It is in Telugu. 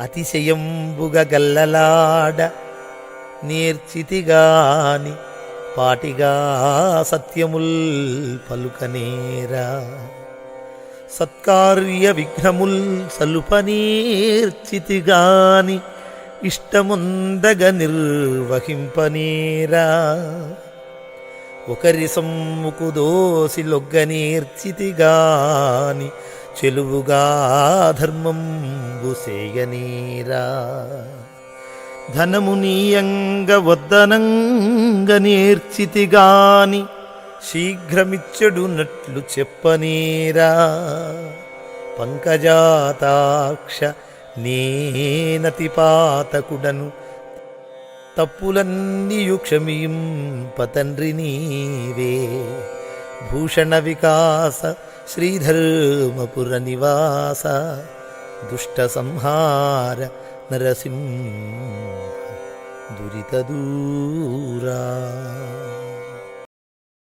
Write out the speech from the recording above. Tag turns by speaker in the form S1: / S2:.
S1: అతిశయంబుగ గల్లలాడ నేర్చితిగాని పాటిగా సత్యముల్ పలుకనేరా. సత్కార్య విఘ్నముల్ సలుపనేర్చితిగాని ఇష్టముందగ నిర్వహింపనేరా. ఒకరి సొమ్ముకు దోసి లొగ్గనేర్చితిగాని చెలువుగా ధర్మం సేయనీరా. ధనము నీయంగ వద్దనంగ నేర్చితిగాని శీఘ్రమిచ్చడునట్లు చెప్పనీరా. పంకజాతాక్ష నేనతి పాతకుడను తప్పులన్నీయు క్షమింపతండ్రి నీవే. భూషణ వికాస శ్రీధర్మపుర నివాస ദുഷ്ടസംഹാര നരസിംഹ ദുരിതദൂരാ.